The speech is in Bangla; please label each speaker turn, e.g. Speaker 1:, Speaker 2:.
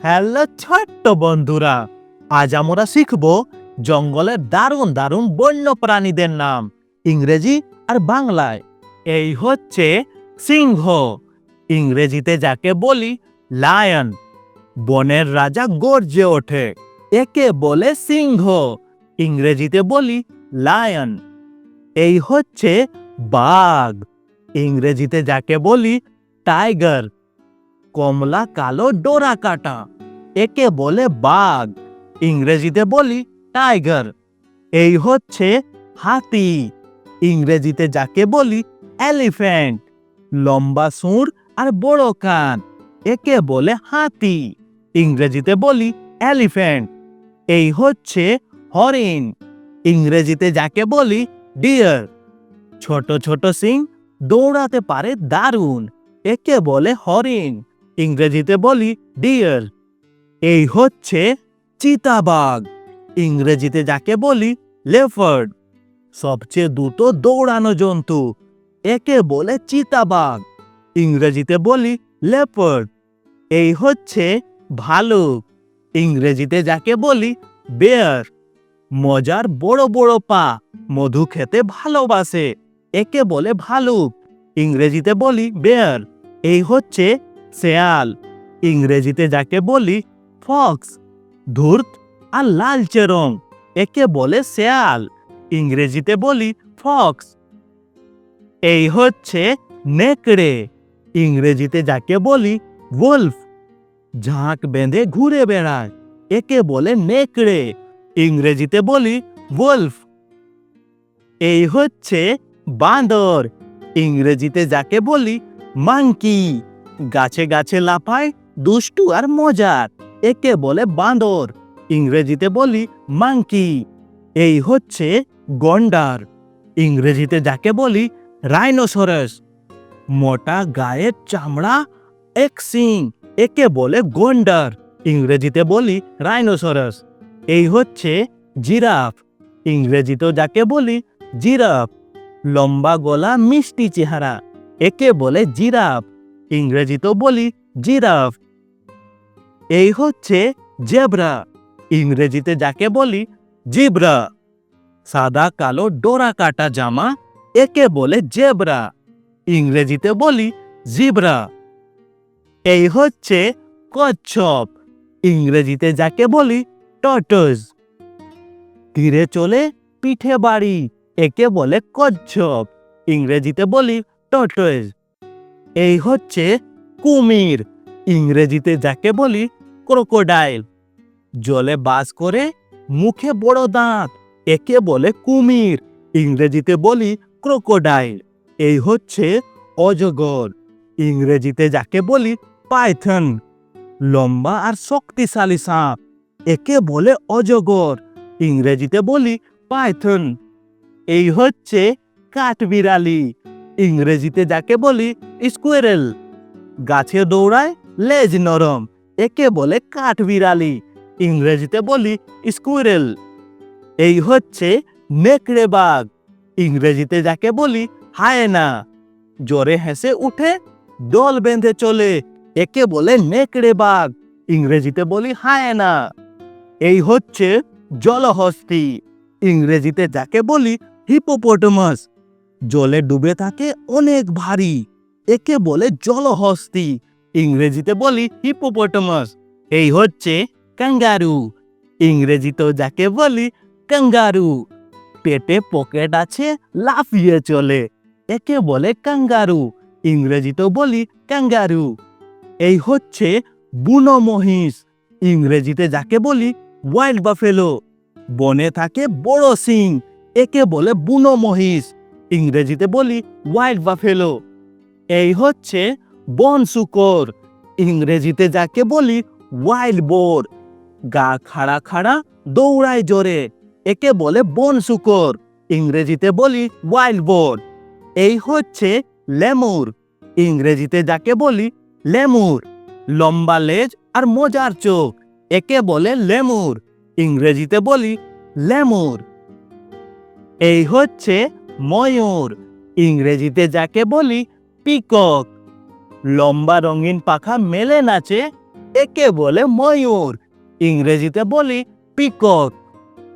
Speaker 1: হ্যালো ছোট্ট বন্ধুরা, আজ আমরা শিখব জঙ্গলের দারুণ দারুণ বন্য প্রাণীদের নাম, ইংরেজি আর বাংলায়। এই হচ্ছে সিংহ। ইংরেজিতে যাকে বলি লায়ন, বনের রাজা গর্জে ওঠে, একে বলে সিংহ, ইংরেজিতে বলি লায়ন। এই হচ্ছে বাঘ, ইংরেজিতে যাকে বলি টাইগার কমলা কালো ডোরা কাটা। একে বলে বাঘ, ইংরেজিতে বলি টাইগার। এই হচ্ছে হাতি, ইংরেজিতে যাকে বলি এলিফ্যান্ট। লম্বা সুর আর বড় কান, একে বলে হাতি, ইংরেজিতে বলি এলিফ্যান্ট। এই হচ্ছে হরিণ, ইংরেজিতে যাকে বলি ডিয়ার। ছোট ছোট সিং দৌড়াতে পারে দারুণ, একে বলে হরিণ। ইংরেজিতে বলি ডিয়ার এই হচ্ছে চিতাবাঘ। ইংরেজিতে যাকে বলি লেফার্ড সবচেয়ে দ্রুত দৌড়ানো জন্তু। একে বলে চিতাবাঘ। ইংরেজিতে বলি লেপার্ড এই হচ্ছে ভালুক। ইংরেজিতে যাকে বলি বেয়ার মজার বড় বড় পা। মধু খেতে ভালোবাসে। একে বলে ভালুক। ইংরেজিতে বলি বেয়ার এই হচ্ছে শেয়াল, ইংরেজিতে যাকে বলি ফক্স, ধূর্ত আর লালচে রং, একে বলে শেয়াল, ইংরেজিতে বলি ফক্স। এই হচ্ছে নেকড়ে, ইংরেজিতে যাকে বলি ওলফ, ঝাঁক বেঁধে ঘুরে বেড়ায়, একে বলে নেকড়ে, ইংরেজিতে বলি ওলফ। এই হচ্ছে বাঁদর, ইংরেজিতে যাকে বলি মাংকি। গাছে গাছে লাফায়, দুষ্টু আর মজার। একে বলে বাঁদর, ইংরেজিতে বলি মাংকি। এই হচ্ছে গন্ডার। ইংরেজিতে যাকে বলি রাইনোসরাস। মোটা গায়ের চামড়া, এক সিং একে বলে গন্ডার, ইংরেজিতে বলি রাইনোসরাস। এই হচ্ছে জিরাফ। ইংরেজিতে যাকে বলি জিরাফ। লম্বা গলা, মিষ্টি চেহারা। একে বলে জিরাফ। ইংরেজিতে বলি জিরাফ। এই হচ্ছে জেব্রা। ইংরেজিতে যাকে বলি জিব্রা। সাদা, কালো, ডোরা, কাটা জামা একে বলে জেব্রা। ইংরেজিতে বলি জিব্রা। এই হচ্ছে কচ্ছপ। ইংরেজিতে যাকে বলি টটস। তীরে চলে পিঠে বাড়ি, একে বলে কচ্ছপ। ইংরেজিতে বলি টটস। এই হচ্ছে কুমির। ইংরেজিতে যাকে বলি ক্রোকোডাইল। জলে বাস করে মুখে বড় দাঁত, একে বলে কুমির। ইংরেজিতে বলি ক্রোকোডাইল। এই হচ্ছে অজগর। ইংরেজিতে যাকে বলি পাইথন। লম্বা আর শক্তিশালী সাপ, একে বলে অজগর। ইংরেজিতে বলি পাইথন। এই হচ্ছে কাঠবিড়ালি। ইংরেজিতে যাকে বলি স্কুয়েরেল। গাছে দৌড়ায় লেজ নরম, একে বলে কাঠবিড়ালি, ইংরেজিতে বলি স্কুইরেল এই হচ্ছে নেকড়ে বাঘ, ইংরেজিতে যাকে বলি হায়না। জোরে হেসে উঠে দল বেঁধে চলে, একে বলে নেকড়ে বাঘ, ইংরেজিতে বলি হায়না। এই হচ্ছে জলহস্তি, ইংরেজিতে যাকে বলি হিপোপোটামাস জলে ডুবে থাকে অনেক ভারী। একে বলে জলহস্তি, ইংরেজিতে বলি হিপোপোটামাস এই হচ্ছে ক্যাঙ্গারু ইংরেজিতেও যাকে বলি ক্যাঙ্গারু পেটে পকেট আছে, লাফিয়ে চলে। একে বলে ক্যাঙ্গারু ইংরেজিতেও বলি ক্যাঙ্গারু এই হচ্ছে বুনো মহিষ, ইংরেজিতে যাকে বলি ওয়াইল্ড বাফেলো বনে থাকে বড় সিং একে বলে বুনো মহিষ। ইংরেজিতে বলি ওয়াইল্ড বাফেলো এই হচ্ছে বন শুকর। ইংরেজিতে যাকে বলি ওয়াইল্ড বোর গা খাড়া খাড়া, দৌড়ায় জোরে। একে বলে বন শুকর। ইংরেজিতে বলি ওয়াইল্ড বোর এই হচ্ছে লেমুর। ইংরেজিতে যাকে বলি লেমুর। লম্বা লেজ আর মজার চোখ। একে বলে লেমুর। ইংরেজিতে বলি লেমুর। এই হচ্ছে ময়ূর। ইংরেজিতে যাকে বলি পিকক। লম্বা রঙিন পাখা মেলে নাচে, একে বলে ময়ূর। ইংরেজিতে বলি পিকক।